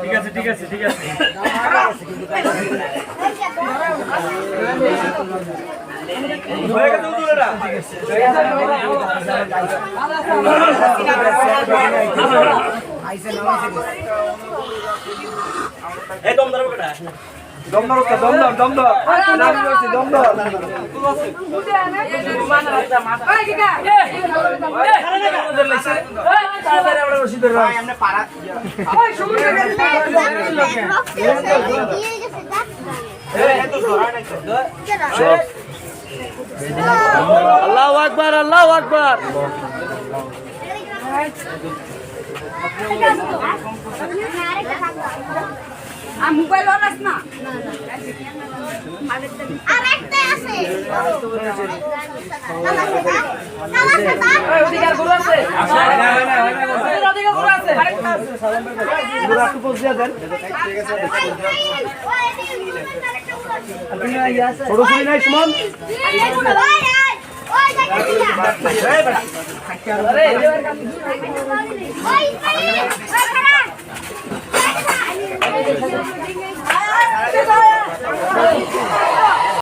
ঠিক আছে ঠিক আছে ঠিক আছে গেছে উদুরেরা এই দম ধরো বেটা দম ধরো দম ধর দম ধর নাম করছি দম ধর আল্লাহু আকবার আল্লাহু আকবার আর মোবাইল না ছোট ছবি নাই সুমন ওই